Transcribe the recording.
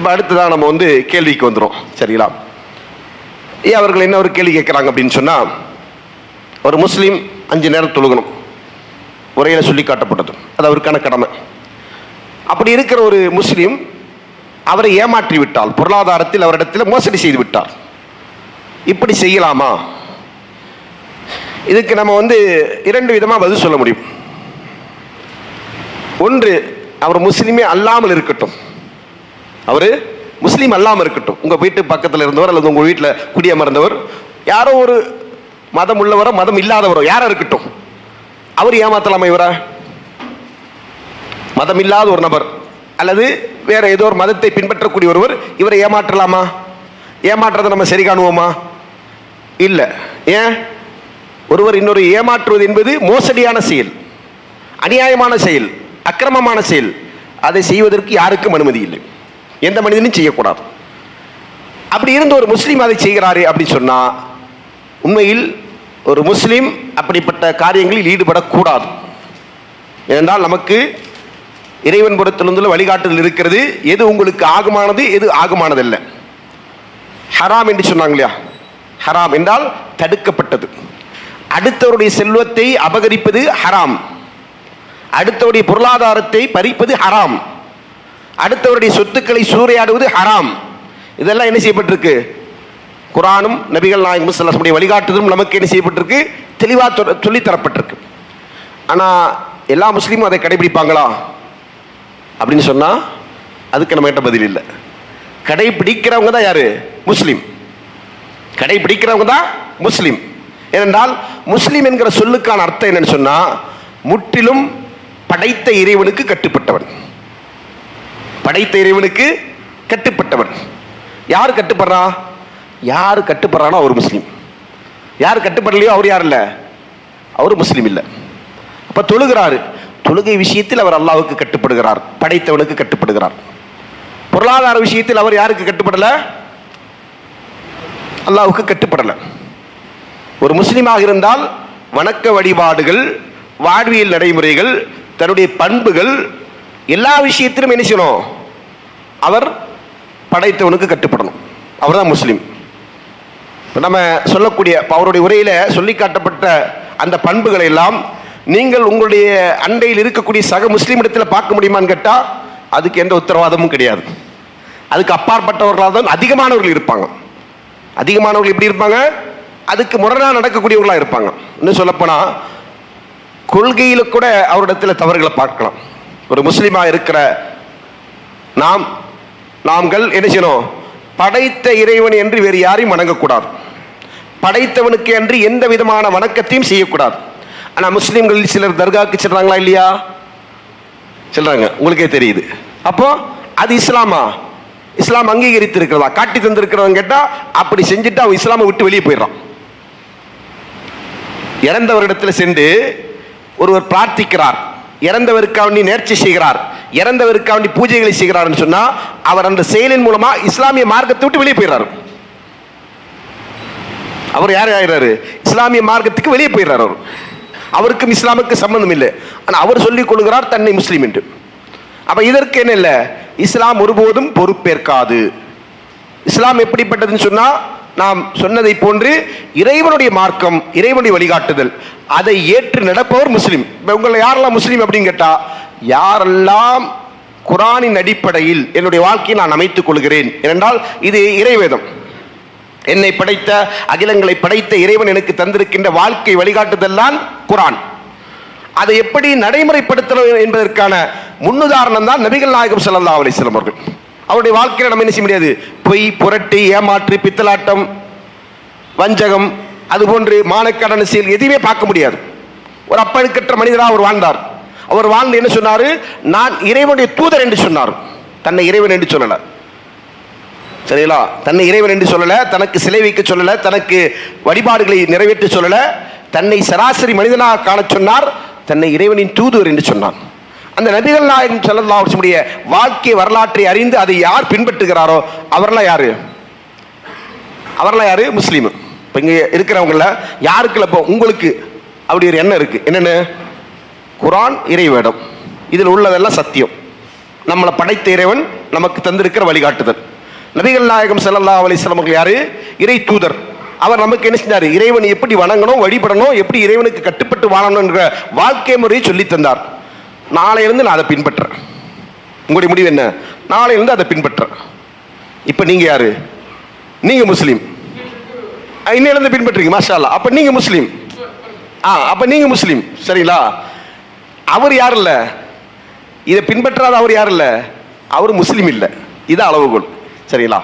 இப்போ அடுத்ததான் நம்ம வந்து கேள்விக்கு வந்துடும் சரிங்களா? ஏன் அவர்கள் என்ன ஒரு கேள்வி கேட்குறாங்க அப்படின்னு சொன்னால் ஒரு முஸ்லீம் அஞ்சு நேரம் தொழுகணும். உரையில் சொல்லி காட்டப்பட்டது. அது அவருக்கான கடமை. அப்படி இருக்கிற ஒரு முஸ்லீம் அவரை ஏமாற்றி விட்டால் பொருளாதாரத்தில் அவரிடத்தில் மோசடி செய்து விட்டார். இப்படி செய்யலாமா? இதுக்கு நம்ம வந்து இரண்டு விதமாக பதில் சொல்ல முடியும். ஒன்று அவர் முஸ்லீமே அல்லாமல் இருக்கட்டும். அவர் முஸ்லீம் அல்லாமல் இருக்கட்டும். உங்கள் வீட்டு பக்கத்தில் இருந்தவர் அல்லது உங்கள் வீட்டில் குடியமர்ந்தவர் யாரோ ஒரு மதம் உள்ளவரோ மதம் இல்லாதவரோ யாரோ இருக்கட்டும். அவர் ஏமாத்தலாமா இவரா? மதம் இல்லாத ஒரு நபர் அல்லது வேற ஏதோ ஒரு மதத்தை பின்பற்றக்கூடிய ஒருவர் இவரை ஏமாற்றலாமா? ஏமாற்றுறதை நம்ம சரி காணுவோமா? இல்லை. ஏன்? ஒருவர் இன்னொரு ஏமாற்றுவது என்பது மோசடியான செயல் அநியாயமான செயல் அக்கிரமமான செயல். அதை செய்வதற்கு யாருக்கும் அனுமதி இல்லை. எந்த மனிதனும் செய்யக்கூடாது. அப்படி இருந்து ஒரு முஸ்லீம் அதை செய்கிறாரு அப்படின்னு சொன்னால் உண்மையில் ஒரு முஸ்லீம் அப்படிப்பட்ட காரியங்களில் ஈடுபடக்கூடாது. ஏனென்றால் நமக்கு இறைவன் புறத்திலிருந்து வழிகாட்டுதல் இருக்கிறது எது உங்களுக்கு ஆகுமானது எது ஆகுமானதல்ல. ஹராம் என்று சொன்னாங்க இல்லையா? ஹராம் என்றால் தடுக்கப்பட்டது. அடுத்தவருடைய செல்வத்தை அபகரிப்பது ஹராம். அடுத்தவருடைய பொருளாதாரத்தை பறிப்பது ஹராம். அடுத்தவருடைய சொத்துக்களை சூறையாடுவது ஹராம். இதெல்லாம் என்ன செய்யப்பட்டிருக்கு? குரானும் நபிகள் நாயகம் முஸ்லாமுடைய வழிகாட்டுதலும் நமக்கு என்ன செய்யப்பட்டிருக்கு? தெளிவாக சொல்லி தரப்பட்டிருக்கு. ஆனால் எல்லா முஸ்லீமும் அதை கடைபிடிப்பாங்களா? அப்படின்னு சொன்னால் அதுக்கு நம்மகிட்ட பதில் இல்லை. கடைபிடிக்கிறவங்க தான் யாரு? முஸ்லீம். கடைபிடிக்கிறவங்க தான் முஸ்லீம். ஏனென்றால் முஸ்லீம் என்கிற சொல்லுக்கான அர்த்தம் என்னன்னு சொன்னால் முற்றிலும் படைத்த இறைவனுக்கு கட்டுப்பட்டவன். படைத்த இறைவனுக்கு கட்டுப்பட்டவன். யார் கட்டுப்படுறா? யார் கட்டுப்படுறானோ அவர் முஸ்லீம். யார் கட்டுப்படலையோ அவர் யார் இல்லை? அவர் முஸ்லீம் இல்லை. அப்போ தொழுகிறாரு. தொழுகை விஷயத்தில் அவர் அல்லாவுக்கு கட்டுப்படுகிறார். படைத்தவனுக்கு கட்டுப்படுகிறார். பொருளாதார விஷயத்தில் அவர் யாருக்கு கட்டுப்படலை? அல்லாவுக்கு கட்டுப்படலை. ஒரு முஸ்லீமாக இருந்தால் வணக்க வழிபாடுகள் வாழ்வியல் நடைமுறைகள் தன்னுடைய பண்புகள் எல்லா விஷயத்திலும் என்ன செய்யணும்? அவர் படைத்தவனுக்கு கட்டுப்படணும். அவர் தான் முஸ்லீம். இப்போ நம்ம சொல்லக்கூடிய அவருடைய உரையில் சொல்லி காட்டப்பட்ட அந்த பண்புகளை எல்லாம் நீங்கள் உங்களுடைய அண்டையில் இருக்கக்கூடிய சக முஸ்லீம் இடத்துல பார்க்க முடியுமான்னு கேட்டால் அதுக்கு எந்த உத்தரவாதமும் கிடையாது. அதுக்கு அப்பாற்பட்டவர்களாக தான் அதிகமானவர்கள் இருப்பாங்க. அதிகமானவர்கள் எப்படி இருப்பாங்க? அதுக்கு முரணாக நடக்கக்கூடியவர்களாக இருப்பாங்க. இன்னும் சொல்லப்போனால் கொள்கையில் கூட அவரிடத்தில் தவறுகளை பார்க்கலாம். ஒரு முஸ்லீமாக இருக்கிற நாம் நாம்கள் என்ன செய்யணும்? படைத்த இறைவன் என்று வேறு யாரையும் வணங்கக்கூடாது. படைத்தவனுக்கு என்று எந்த விதமான வணக்கத்தையும் செய்யக்கூடாது. ஆனால் முஸ்லீம்களில் சிலர் தர்காவுக்கு செல்றாங்களா இல்லையா? செல்றாங்க. உங்களுக்கே தெரியுது. அப்போ அது இஸ்லாமா? இஸ்லாம் அங்கீகரித்து இருக்கிறதா காட்டி தந்திருக்கிறவங்க கேட்டா அப்படி செஞ்சுட்டு அவன் இஸ்லாமை விட்டு வெளியே போயிடுறான். இறந்தவரிடத்தில் சென்று ஒருவர் பிரார்த்திக்கிறார். இறந்தவருக்காண்டி நேர்ச்சி செய்கிறார். இறந்தவருக்காண்டி பூஜைகளை செய்கிறார்னு சொன்னா அவர் அந்த செயலின் மூலமா இஸ்லாமிய மார்க்கத்தை விட்டு வெளியே போயிடுறாரு. அவர் யார் ஆகிறாரு? இஸ்லாமிய மார்க்கத்துக்கு வெளியே போயிடுறார் அவர். அவருக்கும் இஸ்லாமுக்கு சம்பந்தம் இல்லை. ஆனால் அவர் சொல்லிக் கொள்கிறார் தன்னை முஸ்லீம் என்று. அப்ப இதற்கு என்ன இல்லை? இஸ்லாம் ஒருபோதும் பொறுப்பேற்காது. இஸ்லாம் எப்படிப்பட்டதுன்னு சொன்னா நாம் சொன்னதை போன்று இறைவனுடைய மார்க்கம் இறைவனுடைய வழிகாட்டுதல். அதை ஏற்று நடப்பவர் முஸ்லீம். இப்போ உங்களை யாரெல்லாம் முஸ்லீம் அப்படின்னு கேட்டால் யாரெல்லாம் குரானின் அடிப்படையில் என்னுடைய வாழ்க்கையை நான் அமைத்துக் கொள்கிறேன் ஏனென்றால் இது இறைவேதம். என்னை படைத்த அகிலங்களை படைத்த இறைவன் எனக்கு தந்திருக்கின்ற வாழ்க்கை வழிகாட்டுதல்தான் குரான். அதை எப்படி நடைமுறைப்படுத்தணும் என்பதற்கான முன்னுதாரணம் தான் நபிகள் நாயகம் ஸல்லல்லாஹு அலைஹி அவர்கள். அவருடைய வாழ்க்கையில நம்ம என்ன செய்ய முடியாது? பொய் புரட்டி ஏமாற்று பித்தலாட்டம் வஞ்சகம் அதுபோன்று மானக்கடன் செயல் எதுவுமே பார்க்க முடியாது. ஒரு அப்பழுக்கற்ற மனிதராக அவர் வாழ்ந்தார். அவர் வாழ்ந்து என்ன சொன்னார்? நான் இறைவனுடைய தூதர் என்று சொன்னார். தன்னை இறைவன் என்று சொல்லலை. சரிங்களா? தன்னை இறைவன் என்று சொல்லலை தனக்கு சிலை வைக்க சொல்லலை தனக்கு வழிபாடுகளை நிறைவேற்ற சொல்லலை தன்னை சராசரி மனிதனாக காணச் சொன்னார் தன்னை இறைவனின் தூதுவர் என்று சொன்னார். அந்த நபிகள் நாயகம் ஸல்லல்லாஹு வாழ்க்கை வரலாற்றை அறிந்து அதை யார் பின்பற்றுகிறாரோ அவர்லாம் யாரு? அவர்லாம் யாரு? முஸ்லீம். இப்போ இங்கே இருக்கிறவங்கள யாருக்குள்ள இப்போ உங்களுக்கு அப்படி ஒரு எண்ணம் இருக்குது என்னென்னு? குரான் இறைவேடம் இதில் உள்ளதெல்லாம் சத்தியம். நம்மளை படைத்த இறைவன் நமக்கு தந்திருக்கிற வழிகாட்டுதல். நபிகள் நாயகம் செல்லல்லா அலைஹி வஸல்லம் அவர்கள் யாரு? இறை தூதர். அவர் நமக்கு என்ன செஞ்சார்? இறைவன் எப்படி வணங்கணும் வழிபடணும் எப்படி இறைவனுக்கு கட்டுப்பட்டு வாழணும்ன்ற வாழ்க்கை முறையை சொல்லி தந்தார். நாளையிலேருந்து நான் அதை பின்பற்றுறேன். உங்களுடைய முடிவு என்ன? நாளையிலேருந்து அதை பின்பற்றுறேன். இப்போ நீங்கள் யார்? நீங்கள் முஸ்லீம். இன்னிலேருந்து இன்னையிலிருந்து பின்பற்றுறீங்க மாஷா அப்போ நீங்கள் முஸ்லீம். ஆ அப்போ நீங்கள் முஸ்லீம். சரிங்களா? அவர் யார் இல்லை? இதை பின்பற்றாத அவர் யார் இல்லை? அவர் முஸ்லீம் இல்லை. இது அளவுகோல். சரிங்களா?